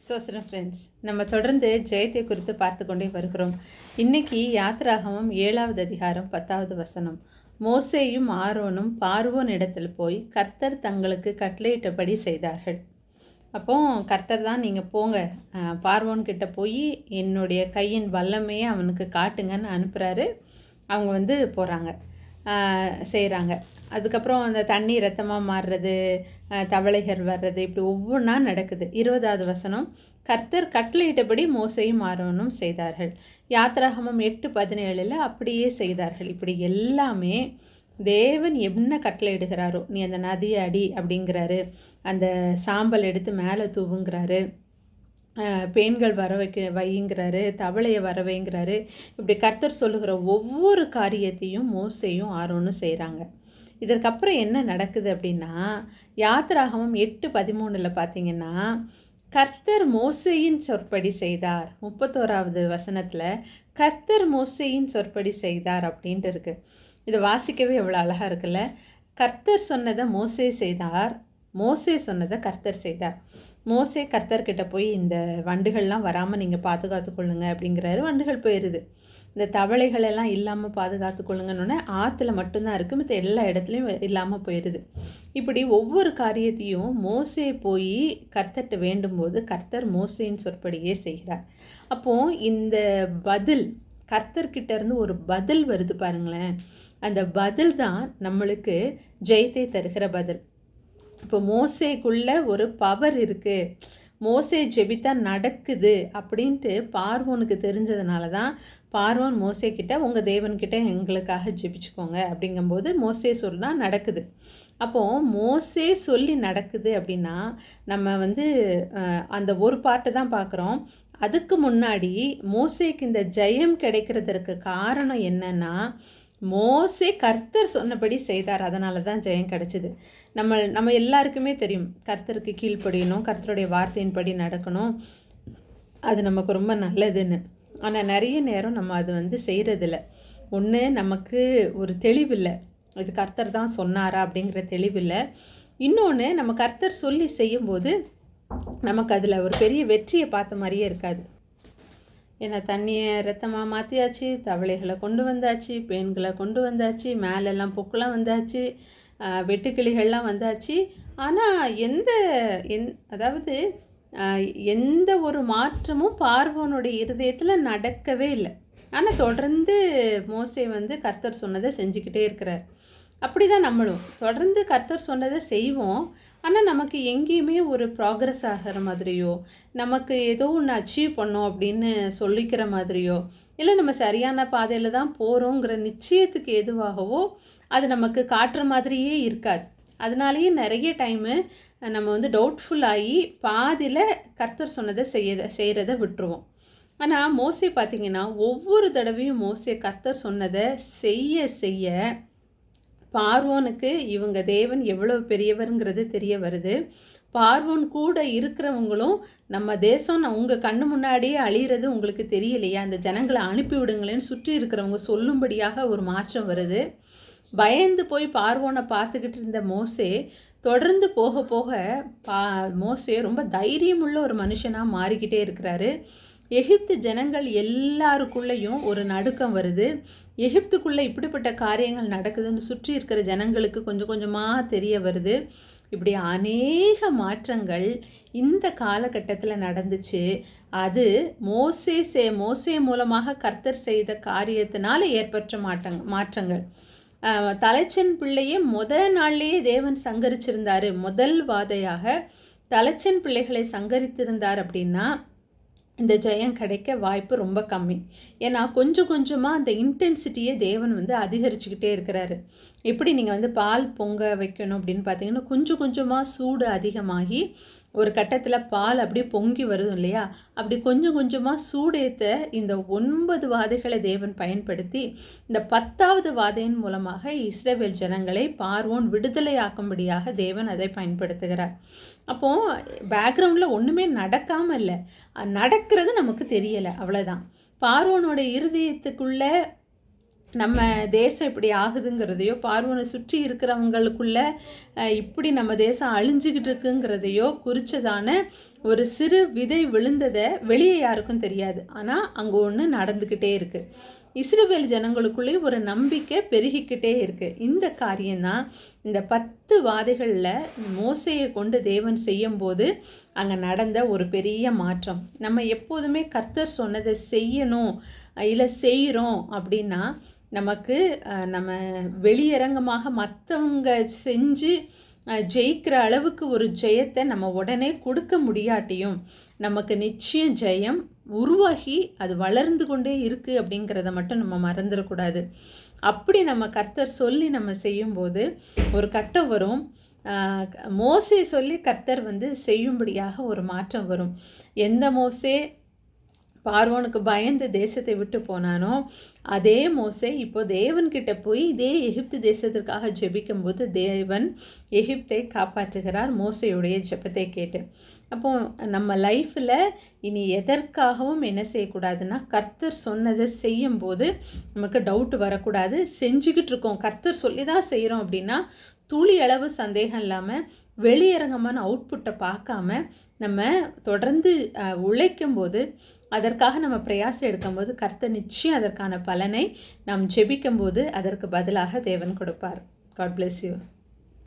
சோசன friends நம்ம தொடர்ந்து ஜெயத்தை குறித்து பார்த்து கொண்டே வருகிறோம். இன்னைக்கு யாத்ராகமம் ஏழாவது அதிகாரம் பத்தாவது வசனம். மோசேயும் ஆரோனும் பார்வோன் இடத்தில் போய் கர்த்தர் தங்களுக்கு கட்டளையிட்டபடி செய்தார்கள். அப்போ கர்த்தர் தான் நீங்கள் போங்க. பார்வோன்கிட்ட பார்வோன் போய் என்னுடைய கையின் வல்லமையை அவனுக்கு காட்டுங்கன்னு அனுப்புகிறாரு அவங்க வந்து போகிறாங்க செய்கிறாங்க அதுக்கப்புறம் அந்த தண்ணி ரத்தமாக மாறுறது தவளைகள் வர்றது இப்படி ஒவ்வொன்றா நடக்குது. இருபதாவது வசனம் கர்த்தர் கட்டளையிட்டபடி மோசையும் ஆரோனும் செய்தார்கள். யாத்ராகமம் எட்டு பதினேழில் அப்படியே செய்தார்கள். இப்படி எல்லாமே தேவன் என்ன கட்டளையிடுகிறாரோ நீ அந்த நதியை அடி அப்படிங்கிறாரு. அந்த சாம்பல் எடுத்து மேலே தூவுங்கிறாரு. பெண்கள் வர வைக்க வைங்கிறாரு தவளையை வர வைங்கிறாரு. இப்படி கர்த்தர் சொல்லுகிற ஒவ்வொரு காரியத்தையும் மோசையும் ஆரோனும் செய்கிறாங்க இதற்கப்புறம் என்ன நடக்குது அப்படின்னா யாத்திராகமம் எட்டு பதிமூணில் பார்த்தீங்கன்னா கர்த்தர் மோசையின் சொற்படி செய்தார். முப்பத்தோராவது வசனத்தில் கர்த்தர் மோசையின் சொற்படி செய்தார் அப்படின்ட்டு இருக்குது இதை வாசிக்கவே எவ்வளோ அழகாக இருக்குல்ல? கர்த்தர் சொன்னதை மோசே செய்தார். மோசே சொன்னதை கர்த்தர் செய்தார். மோசே கர்த்தர்கிட்ட போய் இந்த வண்டுகள்லாம் வராமல் நீங்கள் பாதுகாத்து கொள்ளுங்க அப்படிங்கிறாரு. வண்டுகள் போயிடுது இந்த தவளைகள் எல்லாம் இல்லாமல் பாதுகாத்து கொள்ளுங்கன்னு ஆற்றுல மட்டும்தான் இருக்குது மற்ற எல்லா இடத்துலையும் இல்லாமல் போயிடுது இப்படி ஒவ்வொரு காரியத்தையும் மோசே போய் கர்த்தர்கிட்ட வேண்டும்போது கர்த்தர் மோசேன்னு சொற்படியே செய்கிறார். அப்போது இந்த பதில் கர்த்தர்கிட்ட இருந்து ஒரு பதில் வருது பாருங்களேன். அந்த பதில் தான் நம்மளுக்கு ஜெயத்தை தருகிற பதில். இப்போ மோசேக்குள்ள ஒரு பவர் இருக்குது மோசே ஜெபித்தா நடக்குது அப்படின்ட்டு பார்வோனுக்கு தெரிஞ்சதுனால தான் பார்வோன் மோசே கிட்ட உங்கள் தேவன்கிட்ட எங்களுக்காக ஜெபிச்சுக்கோங்க. அப்படிங்கும்போது மோசே சொன்னா நடக்குது. அப்போது மோசே சொல்லி நடக்குது அப்படின்னா நம்ம வந்து அந்த ஒரு பாட்டு தான் பார்க்குறோம் அதுக்கு முன்னாடி மோசேக்கு இந்த ஜெயம் கிடைக்கிறதற்கு காரணம் என்னன்னா மோசே கர்த்தர் சொன்னபடி செய்தார். அதனால தான் ஜெயம் கிடச்சிது. நம்ம நம்ம எல்லாருக்குமே தெரியும். கர்த்தருக்கு கீழ்ப்படியணும் கர்த்தருடைய வார்த்தையின்படி நடக்கணும். அது நமக்கு ரொம்ப நல்லதுன்னு. ஆனால் நிறைய நேரம் நம்ம அது வந்து செய்கிறதில்ல ஒன்று நமக்கு ஒரு தெளிவில்லை. இது கர்த்தர் தான் சொன்னாரா அப்படிங்கிற தெளிவில்லை. இன்னொன்று நம்ம கர்த்தர் சொல்லி செய்யும்போது நமக்கு அதில் ஒரு பெரிய வெற்றியை பார்த்த மாதிரியே இருக்காது. ஏன்னா தண்ணியை ரத்தமாக மாற்றியாச்சு தவளைகளை கொண்டு வந்தாச்சு பெண்களை கொண்டு வந்தாச்சு மேலெல்லாம் பொக்கெல்லாம் வந்தாச்சு வெட்டுக்கிளிகள்லாம் வந்தாச்சு. ஆனால் எந்த எந் அதாவது எந்த ஒரு மாற்றமும் பார்வோனுடைய இருதயத்தில் நடக்கவே இல்லை. ஆனால் தொடர்ந்து மோசே வந்து கர்த்தர் சொன்னதை செஞ்சுக்கிட்டே இருக்கிறார். அப்படி தான் நம்மளும். தொடர்ந்து கர்த்தர் சொன்னதை செய்வோம். ஆனால் நமக்கு எங்கேயுமே ஒரு ப்ராக்ரஸ் ஆகிற மாதிரியோ நமக்கு ஏதோ ஒன்று அச்சீவ் பண்ணோம் அப்படின்னு சொல்லிக்கிற மாதிரியோ இல்லை நம்ம சரியான பாதையில் தான் போகிறோங்கிற நிச்சயத்துக்கு எதுவாகவோ அது நமக்கு காட்டுற மாதிரியே இருக்காது. அதனாலேயே நிறைய டைமு நம்ம வந்து டவுட்ஃபுல் ஆகி பாதியில் கர்த்தர் சொன்னதை செய்ய செய்கிறத விட்டுருவோம். ஆனால் மோசை பார்த்தீங்கன்னா ஒவ்வொரு தடவையும் மோசை கர்த்தர் சொன்னதை செய்ய செய்ய பார்வோனுக்கு இவங்க தேவன் எவ்வளோ பெரியவருங்கிறது தெரிய வருது. பார்வோன் கூட இருக்கிறவங்களும் நம்ம தேசம் நான் உங்கள் கண்ணு முன்னாடியே அழியிறது உங்களுக்கு தெரியலையா? அந்த ஜனங்களை அனுப்பி விடுங்களேன்னு சுற்றி இருக்கிறவங்க சொல்லும்படியாக ஒரு மாற்றம் வருது. பயந்து போய் பார்வோனை பார்த்துக்கிட்டு இருந்த மோசே தொடர்ந்து போக போக பா மோசே ரொம்ப தைரியமுள்ள ஒரு மனுஷனாக மாறிக்கிட்டே இருக்கிறாரு. எகிப்து ஜனங்கள் எல்லாருக்குள்ளேயும் ஒரு நடுக்கம் வருது. எகிப்துக்குள்ளே இப்படிப்பட்ட காரியங்கள் நடக்குதுன்னு சுற்றி இருக்கிற ஜனங்களுக்கு கொஞ்சம் கொஞ்சமாக தெரிய வருது. இப்படி அநேக மாற்றங்கள் இந்த காலகட்டத்தில் நடந்துச்சு. அது மோசே சே மோசே மூலமாக கர்த்தர் செய்த காரியத்தினால ஏற்பட்ட மாட்டங் மாற்றங்கள். தலைச்சன் பிள்ளையே முதல் நாள்லேயே தேவன் சங்கரிச்சிருந்தார். முதல் வாதையாக தலைச்சன் பிள்ளைகளை சங்கரித்திருந்தார் அப்படின்னா இந்த ஜெயம் கிடைக்க வாய்ப்பு ரொம்ப கம்மி. ஏன்னா கொஞ்சம் கொஞ்சமாக அந்த இன்டென்சிட்டியை தேவன் வந்து அதிகரிச்சுக்கிட்டே இருக்கிறாரு. எப்படி நீங்கள் வந்து பால் பொங்க வைக்கணும் அப்படின்னு பார்த்தீங்கன்னா கொஞ்சம் கொஞ்சமாக சூடு அதிகமாகி ஒரு கட்டத்தில் பால் அப்படியே பொங்கி வருதும் இல்லையா? அப்படி கொஞ்சம் கொஞ்சமாக சூடேத்த இந்த ஒன்பது வாதைகளை தேவன் பயன்படுத்தி இந்த பத்தாவது வாதையின் மூலமாக இஸ்ரேவேல் ஜனங்களை பார்வோன் விடுதலையாக்கும்படியாக தேவன் அதை பயன்படுத்துகிறார். அப்போது பேக்ரவுண்டில் ஒன்றுமே நடக்காமல் இல்லை. நடக்கிறது நமக்கு தெரியலை. அவ்வளோதான் பார்வோனோட இருதயத்துக்குள்ளே நம்ம தேசம் இப்படி ஆகுதுங்கிறதையோ பார்வனை சுற்றி இருக்கிறவங்களுக்குள்ள இப்படி நம்ம தேசம் அழிஞ்சிக்கிட்டு இருக்குங்கிறதையோ குறித்ததான ஒரு சிறு விதை விழுந்ததை வெளியே யாருக்கும் தெரியாது. ஆனால் அங்கே ஒன்று நடந்துக்கிட்டே இருக்குது இஸ்ரேல் ஜனங்களுக்குள்ளே ஒரு நம்பிக்கை பெருகிக்கிட்டே இருக்குது இந்த காரியம்தான் இந்த பத்து வாதைகளில் மோசையை கொண்டு தேவன் செய்யும்போது அங்கே நடந்த ஒரு பெரிய மாற்றம். நம்ம எப்போதுமே கர்த்தர் சொன்னதை செய்யணும் இல்லை செய்கிறோம் அப்படின்னா நமக்கு நம்ம வெளியரங்கமாக மற்றவங்க செஞ்சு ஜெயிக்கிற அளவுக்கு ஒரு ஜெயத்தை நம்ம உடனே கொடுக்க முடியாட்டியும் நமக்கு நிச்சயம் ஜெயம் உருவாகி அது வளர்ந்து கொண்டே இருக்குது அப்படிங்கிறத மட்டும் நம்ம மறந்துடக்கூடாது அப்படி நம்ம கர்த்தர் சொல்லி நம்ம செய்யும்போது ஒரு கட்டம் வரும். மோசே சொல்லி கர்த்தர் வந்து செய்யும்படியாக ஒரு மாற்றம் வரும். எந்த மோசே பார்வோனுக்கு பயந்து தேசத்தை விட்டு போனானோ அதே மோசை இப்போ தேவன்கிட்ட போய் இதே எகிப்து தேசத்திற்காக ஜெபிக்கும்போது தேவன் எகிப்தை காப்பாற்றுகிறார் மோசையுடைய ஜெபத்தை கேட்டு. அப்போ நம்ம லைஃப்பில் இனி எதற்காகவும் என்ன செய்யக்கூடாதுன்னா கர்த்தர் சொன்னதை செய்யும்போது நமக்கு டவுட் வரக்கூடாது. செஞ்சுக்கிட்டு இருக்கோம். கர்த்தர் சொல்லி தான் செய்கிறோம் அப்படின்னா துளி அளவு சந்தேகம் இல்லாமல் வெளியரங்கமான அவுட்புட்டை பார்க்காம நம்ம தொடர்ந்து உழைக்கும் போது அதற்காக நம்ம பிரயாசம் எடுக்கும்போது கர்த்தர் நிச்சயம் அதற்கான பலனை நாம் ஜெபிக்கும்போது அதற்கு பதிலாக தேவன் கொடுப்பார். God bless you